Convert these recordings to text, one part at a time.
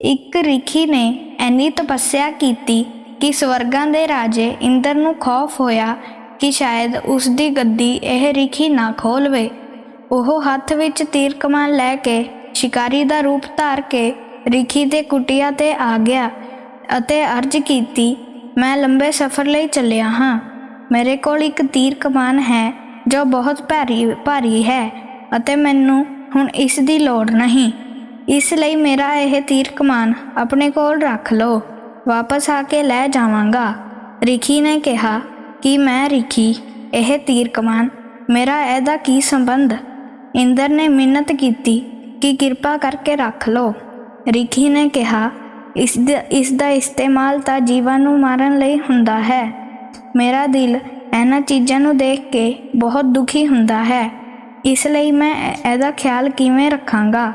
ਇੱਕ ਰਿਖੀ ਨੇ ਐਨੀ ਤਪੱਸਿਆ ਕੀਤੀ ਕਿ ਸਵਰਗਾਂ ਦੇ ਰਾਜੇ ਇੰਦਰ ਨੂੰ ਖੌਫ ਹੋਇਆ ਕਿ ਸ਼ਾਇਦ ਉਸ ਦੀ ਗੱਦੀ ਇਹ ਰਿਖੀ ਨਾ ਖੋਲਵੇ ਉਹ ਹੱਥ ਵਿੱਚ ਤੀਰ ਕਮਾਨ ਲੈ ਕੇ ਸ਼ਿਕਾਰੀ ਦਾ ਰੂਪ ਧਾਰ ਕੇ ਰਿਖੀ ਦੇ ਕੁਟੀਆ ਤੇ ਆ ਗਿਆ ਅਤੇ ਅਰਜ਼ ਕੀਤੀ, ਮੈਂ ਲੰਬੇ ਸਫ਼ਰ ਲਈ ਚੱਲਿਆ ਹਾਂ। ਮੇਰੇ ਕੋਲ ਇੱਕ ਤੀਰ ਕਮਾਨ ਹੈ ਜੋ ਬਹੁਤ ਭਾਰੀ ਭਾਰੀ ਹੈ ਅਤੇ ਮੈਨੂੰ ਹੁਣ ਇਸ ਦੀ ਲੋੜ ਨਹੀਂ। ਇਸ ਲਈ ਮੇਰਾ ਇਹ ਤੀਰ ਕਮਾਨ ਆਪਣੇ ਕੋਲ ਰੱਖ ਲਓ। ਵਾਪਸ ਆ ਕੇ ਲੈ ਜਾਵਾਂਗਾ। ਰਿਖੀ ਨੇ ਕਿਹਾ, ਕਿ ਮੈਂ ਰਿਖੀ? ਇਹ ਤੀਰ ਕਮਾਨ, ਮੇਰਾ ਇਹਦਾ ਕੀ ਸੰਬੰਧ? ਇੰਦਰ ਨੇ ਮਿੰਨਤ ਕੀਤੀ ਕਿ ਕਿਰਪਾ ਕਰਕੇ ਰੱਖ ਲਓ। ਰਿਖੀ ਨੇ ਕਿਹਾ, ਇਸ ਦਾ ਇਸ ਦਾ ਇਸਤੇਮਾਲ ਤਾਂ ਜੀਵਨ ਨੂੰ ਮਾਰਨ ਲਈ ਹੁੰਦਾ ਹੈ। ਮੇਰਾ ਦਿਲ ਇਹਨਾਂ ਚੀਜ਼ਾਂ ਨੂੰ ਦੇਖ ਕੇ ਬਹੁਤ ਦੁਖੀ ਹੁੰਦਾ ਹੈ। ਇਸ ਲਈ ਮੈਂ ਇਹਦਾ ਖਿਆਲ ਕਿਵੇਂ ਰੱਖਾਂਗਾ?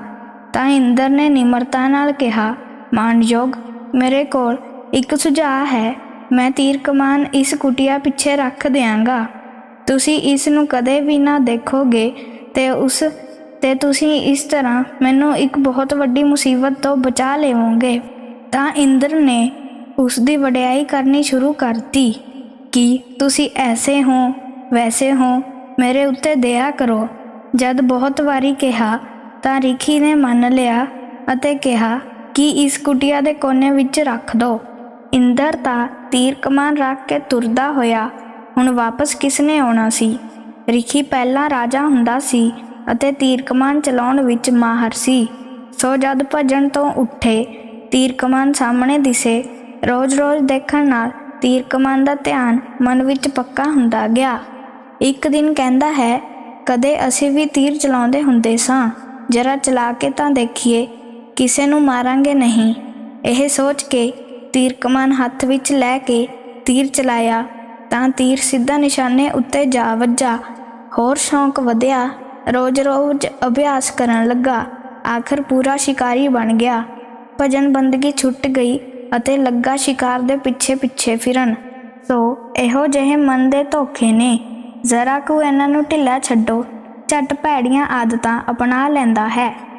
ਤਾਂ ਇੰਦਰ ਨੇ ਨਿਮਰਤਾ ਨਾਲ ਕਿਹਾ ਮਾਨਯੋਗ ਮੇਰੇ ਕੋਲ ਇੱਕ ਸੁਝਾਅ ਹੈ। ਮੈਂ ਤੀਰ ਕਮਾਨ ਇਸ ਕੁਟੀਆ ਪਿੱਛੇ ਰੱਖ ਦਿਆਂਗਾ। ਤੁਸੀਂ ਇਸ ਨੂੰ ਕਦੇ ਵੀ ਨਾ ਦੇਖੋਗੇ ਤੇ ਉਸ, ਤੇ ਤੁਸੀਂ ਇਸ ਤਰ੍ਹਾਂ ਮੈਨੂੰ ਇੱਕ ਬਹੁਤ ਵੱਡੀ ਮੁਸੀਬਤ ਤੋਂ ਬਚਾ ਲਵੋਗੇ। ਤਾਂ ਇੰਦਰ ਨੇ ਉਸ ਦੀ ਵਡਿਆਈ ਕਰਨੀ ਸ਼ੁਰੂ ਕਰਤੀ ਕਿ ਤੁਸੀਂ ਐਸੇ ਹੋ, ਵੈਸੇ ਹੋ, ਮੇਰੇ ਉੱਤੇ ਦਇਆ ਕਰੋ। ਜਦ ਬਹੁਤ ਵਾਰੀ ਕਿਹਾ ਤਾਂ ਰਿਖੀ ਨੇ ਮੰਨ ਲਿਆ ਅਤੇ ਕਿਹਾ ਕਿ ਇਸ ਕੁਟੀਆ ਦੇ ਕੋਨੇ ਵਿੱਚ ਰੱਖ ਦੋ। ਇੰਦਰ ਤਾਂ ਤੀਰ ਕਮਾਨ ਰੱਖ ਕੇ ਤੁਰਦਾ ਹੋਇਆ ਹੁਣ ਵਾਪਸ ਕਿਸਨੇ ਆਉਣਾ ਸੀ? ਰਿਖੀ ਪਹਿਲਾਂ ਰਾਜਾ ਹੁੰਦਾ ਸੀ ਅਤੇ ਤੀਰ ਕਮਾਨ ਚਲਾਉਣ ਵਿੱਚ ਮਾਹਰ ਸੀ। ਸੋ ਜਦ ਭਜਨ ਤੋਂ ਉੱਠੇ, ਤੀਰ ਕਮਾਨ ਸਾਹਮਣੇ ਦਿਸੇ। ਰੋਜ਼-ਰੋਜ਼ ਦੇਖਣ ਨਾਲ ਤੀਰ ਕਮਾਨ ਦਾ ਧਿਆਨ ਮਨ ਵਿੱਚ ਪੱਕਾ ਹੁੰਦਾ ਗਿਆ। ਇੱਕ ਦਿਨ ਕਹਿੰਦਾ ਹੈ, ਕਦੇ ਅਸੀਂ ਵੀ ਤੀਰ ਚਲਾਉਂਦੇ ਹੁੰਦੇ ਸਾਂ? ਜਰਾ ਚਲਾ ਕੇ ਤਾਂ ਦੇਖੀਏ, ਕਿਸੇ ਨੂੰ ਮਾਰਾਂਗੇ ਨਹੀਂ। ਇਹ ਸੋਚ ਕੇ ਤੀਰ ਕਮਾਨ ਹੱਥ ਵਿੱਚ ਲੈ ਕੇ ਤੀਰ ਚਲਾਇਆ, ਤਾਂ ਤੀਰ ਸਿੱਧਾ ਨਿਸ਼ਾਨੇ ਉੱਤੇ ਜਾ ਵੱਜਾ। ਹੋਰ ਸ਼ੌਂਕ ਵਧਿਆ, ਰੋਜ਼-ਰੋਜ਼ ਅਭਿਆਸ ਕਰਨ ਲੱਗਾ, ਆਖਰ ਪੂਰਾ ਸ਼ਿਕਾਰੀ ਬਣ ਗਿਆ। ਭਜਨ ਬੰਦਗੀ ਛੁੱਟ ਗਈ ਅਤੇ ਲੱਗਾ ਸ਼ਿਕਾਰ ਦੇ ਪਿੱਛੇ-ਪਿੱਛੇ ਫਿਰਨ। ਸੋ ਇਹੋ ਜਿਹੇ ਮਨ ਦੇ ਧੋਖੇ ਨੇ। ਜ਼ਰਾ ਕੁ ਇਹਨਾਂ ਨੂੰ ਢਿੱਲਾ ਛੱਡੋ। ਝਟ ਭੈੜੀਆਂ ਆਦਤਾਂ ਅਪਣਾ ਲੈਂਦਾ ਹੈ।